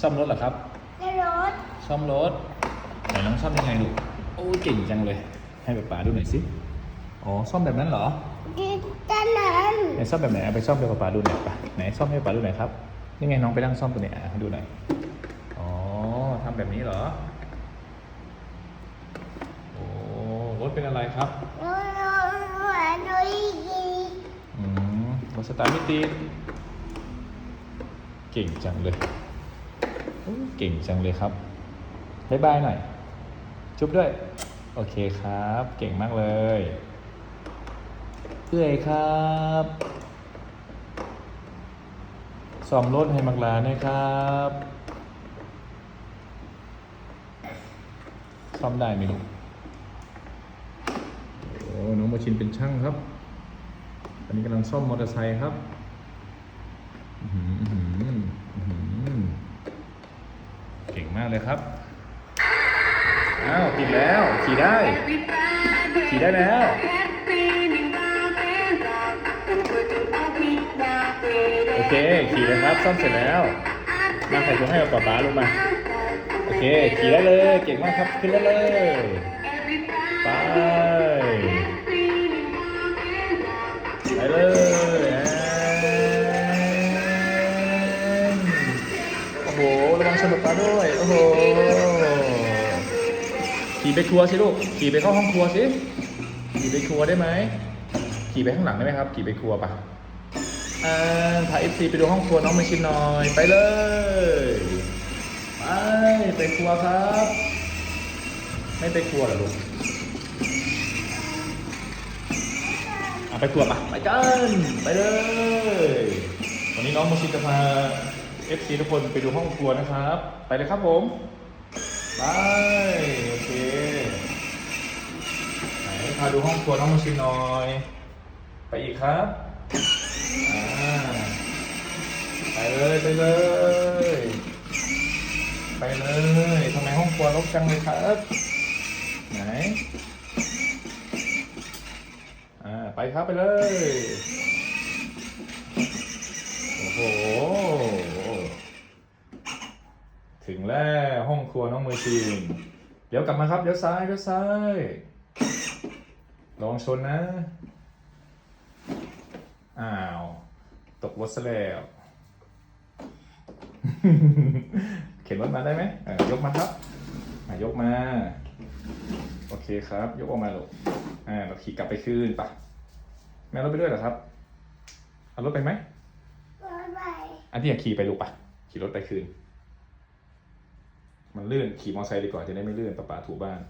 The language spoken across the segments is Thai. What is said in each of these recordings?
ซ่อมรถเหรอครับในรถซ่อมรถไหนน้องซ่อมยังไงลูกโอ้เก่งจังเลย ให้ป๊าป๋าดูหน่อยสิอ๋อซ่อมแบบนั้นเหรอดิด้านนั้นไหนซ่อมแบบไหนเอาไปซ่อมให้ป๊าป๋าดูหน่อยปะไหนซ่อมให้ป๊าป๋าดูหน่อยครับนี่ไงน้องไปนั่งซ่อมตัวเนี้ยอะให้ดูหน่อยอ๋อทำแบบนี้เหรอโอ้รถเป็นอะไรครับรถรถรถรถอีกอืมรถสตาร์ทไม่ติดเก่งจังเลยโอ้ เก่งจังเลยครับบ๊ายบายหน่อย จุ๊บด้วย โอเคครับ เก่งมากเลยเอื้อยครับซ่อมรถให้มักลาน่ครับซ่อมได้ไหมลูกโอ้น้องมาชินเป็นช่างครับ ตอนนี้กำลังซ่อมมอเตอร์ไซค์ครับอื้อหืออื้อหืออื้อหือเก่งมากเลยครับ อ้าวติดแล้ว ขี่ได้ ขี่ได้แล้ว โอเค ขี่เลยครับ ซ่อมเสร็จแล้วมาใส่ถุงให้กับป๊าป๊าลงมา โอเค ขี่ได้เลย เก่งมากครับ ขึ้นได้เลย ไป ไปเลย ด้วย โอ้โห ขี่ไปครัวสิลูก ขี่ไปเข้าห้องครัวสิ ขี่ไปครัวได้ไหม ขี่ไปข้างหลังได้ไหมครับ ขี่ไปครัวปะอ่าพาเอฟซีไปดูห้องครัวน้องมาชินหน่อย ไปเลย ไป ไปครัวครับ ไม่ไปครัวเหรอลูกไปครัวปะไปกัน ไปเลย วันนี้น้องโมชินจะพา FC ทุกคนไปดูห้องครัวนะครับ ไปเลยครับผมไปโอเคไหนพาดูห้องครัวน้องโมชินหน่อย ไปอีกครับไปเลยไปเลย ไปเลยทำไมห้องครัวรกจังเลยครับ ไหนอ่าไปครับไปเลย โอ้โห ถึงแล้วห้องครัว น้องมือชีนเดี๋ยวกลับมาครับ เดี๋ยวซ้ายเดี๋ยวซ้าย ลองชนนะ อ้าว ตกรถซะแล้ว เข็นรถมาได้ไหมเออยกมาครับอะยกมา โอเคครับ ยกออกมาลูกอ่าเราขี่กลับไปคืนปะแม่รถไปด้วยเหรอครับ เอารถไปไหมรถไปอันที่อยากขี่ไปลูกปะขี่รถไปคืน มันลื่นขี่มอเตอร์ไซค์ดีกว่าจะได้ไม่ลื่นป้าป๋าถูบ้าน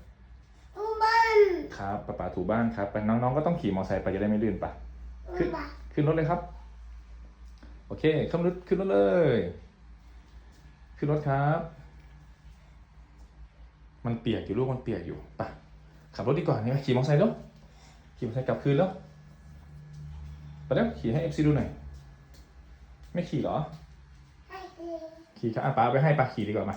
ตู้บ้านครับป้าป๋าถูบ้านครับไปน้องๆก็ต้องขี่มอเตอร์ไซค์ไปจะได้ไม่ลื่นปะตู้ขึ้นบ้านขึ้นรถเลยครับ โอเคขึ้นรถขึ้นรถเลย ขึ้นรถครับ มันเปียกอยู่ลูกมันเปียกอยู่ปะขับรถดีกว่านี่ไหมขี่มอเตอร์ไซค์แล้วขี่มอเตอร์ไซค์กลับคืนแล้วไปแล้วขี่ให้เอฟซีดูหน่อยไม่ขี่เหรอให้ดีขี่ครับอะป๋าเอาไปให้ปะขี่ดีกว่ามา